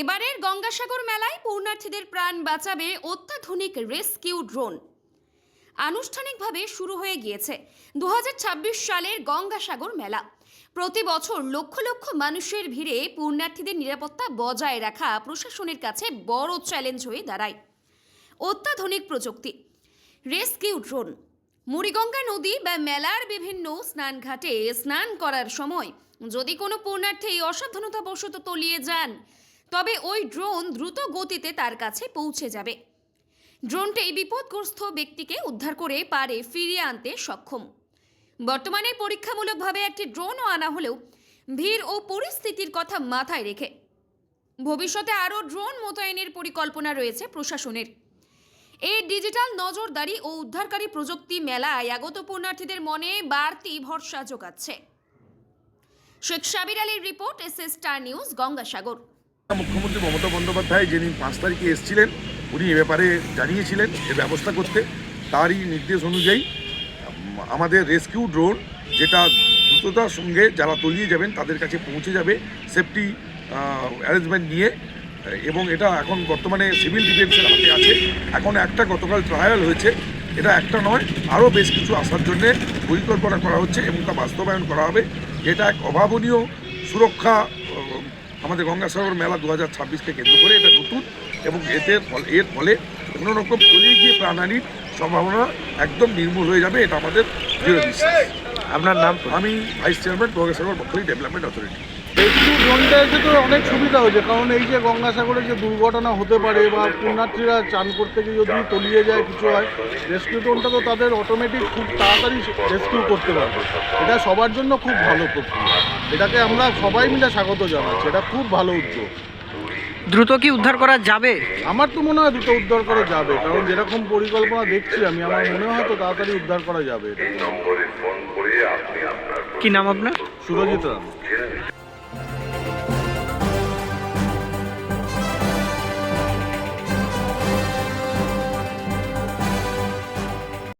এবারের গঙ্গাসাগর মেলায় পূর্ণার্থীদের প্রাণ বাঁচাবে অত্যাধুনিক রেস্কিউ ড্রোন। আনুষ্ঠানিকভাবে শুরু হয়ে গিয়েছে দু হাজার ছাব্বিশ সালের গঙ্গাসাগর মেলা। প্রতি বছর লক্ষ লক্ষ মানুষের ভিড়ে পূর্ণার্থীদের নিরাপত্তা বজায় রাখা প্রশাসনের কাছে বড় চ্যালেঞ্জ হয়ে দাঁড়ায়। অত্যাধুনিক প্রযুক্তি। Rescue drone. মুড়িগঙ্গা নদী বা মেলার বিভিন্ন স্নানঘাটে স্নান করার সময় যদি কোনো পূর্ণার্থী অসাবধানতাবশত তলিয়ে যান তবে ওই ড্রোন দ্রুত গতিতে তার কাছে পৌঁছে যাবে। ড্রোনটি বিপদগ্রস্ত ব্যক্তিকে উদ্ধার করে পারে ফিরিয়ে আনতে সক্ষম। বর্তমানে পরীক্ষামূলকভাবে একটি ড্রোনও আনা হলেও ভিড় ও পরিস্থিতির কথা মাথায় রেখে ভবিষ্যতে আরও ড্রোন মোতায়েনের পরিকল্পনা রয়েছে প্রশাসনের। এই ডিজিটাল নজরদারি ও উদ্ধারকারী প্রযুক্তি মেলায় আগত পূর্ণার্থীদের মনে বাড়তি ভরসা যোগাচ্ছে। শেখ সাবির আলীর report, S S star news, Gangasagar. মুখ্যমন্ত্রী মমতা বন্দ্যোপাধ্যায় যিনি পাঁচ তারিখে এসেছিলেন, উনি এ ব্যাপারে জানিয়েছিলেন এর ব্যবস্থা করতে। তারই নির্দেশ অনুযায়ী আমাদের রেস্কিউ ড্রোন যেটা দ্রুততার সঙ্গে যারা তলিয়ে যাবেন, তাদের কাছে পৌঁছে যাবে সেফটি অ্যারেঞ্জমেন্ট নিয়ে। এবং এটা এখন বর্তমানে সিভিল ডিফেন্সের হাতে আছে। এখন একটা গতকাল ট্রায়াল হয়েছে। এটা একটা নয়, আরও বেশ কিছু আসার জন্যে পরিকল্পনা করা হচ্ছে এবং তা বাস্তবায়ন করা হবে। যেটা এক অভাবনীয় সুরক্ষা আমাদের গঙ্গাসাগর মেলা দু হাজার ছাব্বিশকে কেন্দ্র করে এটা নতুন এবং এতে ফল- এর ফলে কোনো রকম তলিয়ে গিয়ে প্রাণহানির সম্ভাবনা একদম নির্মূল হয়ে যাবে এটা আমাদের দৃঢ় বিশ্বাস। আপনার নাম আমি vice chairman Gangasagar Bakkhali development authority. একটু ড্রোনটা এসে তো অনেক সুবিধা হয়েছে কারণ এই যে গঙ্গাসাগরে যে দুর্ঘটনা হতে পারে বা পুণ্যার্থীরা চান করতে গিয়ে যদি তলিয়ে যায় কিছু হয় রেস্কিউ ড্রোনটা তো তাদের অটোমেটিক খুব তাড়াতাড়ি রেস্কিউ করতে পারবে। এটা সবার জন্য খুব ভালো প্রক্রিয়া। এটাকে আমরা সবাই মিলে স্বাগত জানাচ্ছি। এটা খুব ভালো উদ্যোগ। দ্রুত কি উদ্ধার করা যাবে? আমার তো মনে হয় দ্রুত উদ্ধার করা যাবে কারণ যেরকম পরিকল্পনা দেখছি আমি আমার মনে হয় তো তাড়াতাড়ি উদ্ধার করা যাবে। কি নাম আপনার? সুরজিৎ রাম